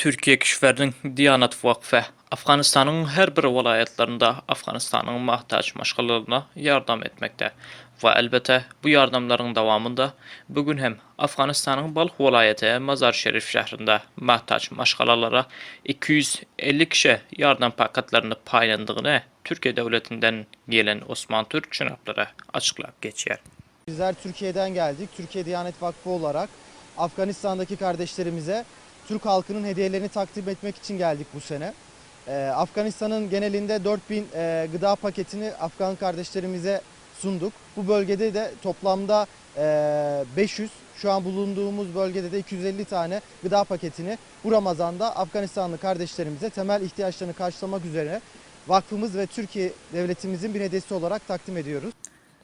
Türkiye kişilərinin Diyanət Vakfı Afganistanın her bir vilayetlerinde Afganistanın mahtaç maşğalalarına yardım etmekte ve elbette bu yardımların devamında bugün hem Afganistanın Balx vilayeti Mazar Şerif şehrinde mahtaç maşğalalara 250 kişi yardım paketlerini paylandığını Türkiye devletinden gelen Osman Türk çınapları açıklayıp geçiyor. Bizler Türkiye'den geldik. Türkiye Diyanet Vakfı olarak Afganistan'daki kardeşlerimize Türk halkının hediyelerini takdim etmek için geldik bu sene. Ee, Afganistan'ın genelinde 4000 e, gıda paketini Afgan kardeşlerimize sunduk. Bu bölgede de toplamda e, 500, şu an bulunduğumuz bölgede de 250 tane gıda paketini bu Ramazan'da Afganistanlı kardeşlerimize temel ihtiyaçlarını karşılamak üzere vakfımız ve Türkiye devletimizin bir hediyesi olarak takdim ediyoruz.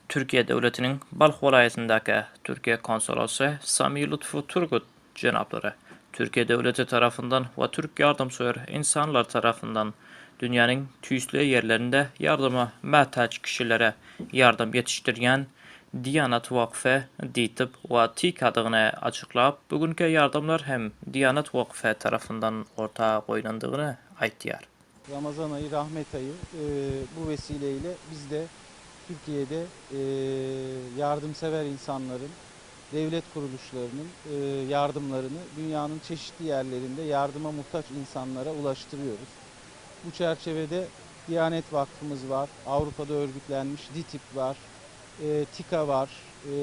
Türkiye Devleti'nin Balx vilayetindeki Türkiye Konsolosu Sami Lutfu Turgut cenapları Türkiye Devleti tarafından ve Türk yardımsever insanlar tarafından dünyanın tüysüzlü yerlerinde yardıma muhtaç kişilere yardım yetiştirgen Diyanet Vakfı DİTİB ve TİK adını açıklayıp bugünkü yardımlar hem Diyanet Vakfı tarafından ortaya koyulandığını ayttılar. Ramazan ayı, rahmet ayı e, bu vesileyle biz de Türkiye'de e, yardımsever insanların, devlet kuruluşlarının e, yardımlarını dünyanın çeşitli yerlerinde yardıma muhtaç insanlara ulaştırıyoruz. Bu çerçevede Diyanet Vakfımız var, Avrupa'da örgütlenmiş DİTİB var, e, TİKA var, e,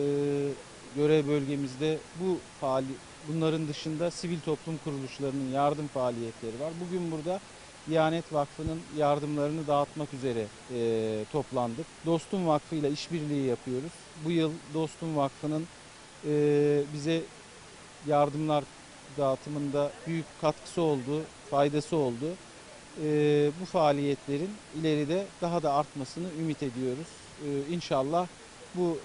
görev bölgemizde bu faali, bunların dışında sivil toplum kuruluşlarının yardım faaliyetleri var. Bugün burada Diyanet Vakfı'nın yardımlarını dağıtmak üzere e, toplandık. Dostum Vakfı ile işbirliği yapıyoruz. Bu yıl Dostum Vakfı'nın e, bize yardımlar dağıtımında büyük katkısı oldu, faydası oldu. E, bu faaliyetlerin ileride daha da artmasını ümit ediyoruz. E, inşallah bu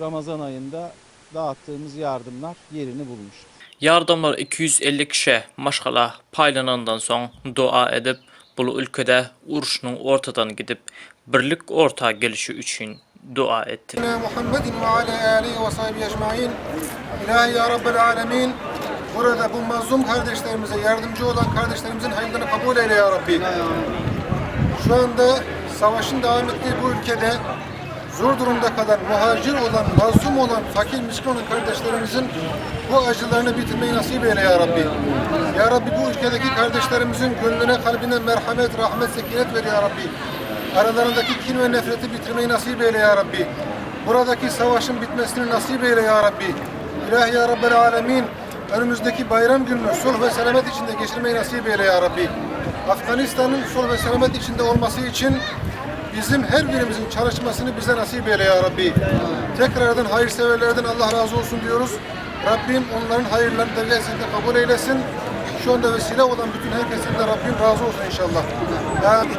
Ramazan ayında dağıttığımız yardımlar yerini bulmuştur. Yardımlar 250 kişi maşgala paylanandan soň dua edip bu ülkede uruşun ortadan gidip birlik orta gelişi üçün dua etti. Ve ala ve sahibi ecmain. İlahi ya Rabbel alemin. Burada bu mazlum kardeşlerimize yardımcı olan kardeşlerimizin hayırlarını kabul eyle ya Rabbi. Şu anda savaşın devam ettiği bu ülkede zor durumda kalan, muhacir olan, mazlum olan, fakir, miskin kardeşlerimizin bu acılarını bitirmeyi nasip eyle ya Rabbi. Ya Rabbi bu ülkedeki kardeşlerimizin gönlüne, kalbine merhamet, rahmet, sekinet ver ya Rabbi. Aralarındaki kin ve nefreti bitirmeyi nasip eyle ya Rabbi. Buradaki savaşın bitmesini nasip eyle ya Rabbi. İlahi ya Rabbel Alemin. Önümüzdeki bayram gününü sulh ve selamet içinde geçirmeyi nasip eyle ya Rabbi. Afganistan'ın sulh ve selamet içinde olması için bizim her birimizin çalışmasını bize nasip eyle ya Rabbi. Tekrardan hayırseverlerden Allah razı olsun diyoruz. Rabbim onların hayırlarını derecesinde kabul eylesin. Şu anda vesile olan bütün herkesin de Rabbim razı olsun inşallah. Amin.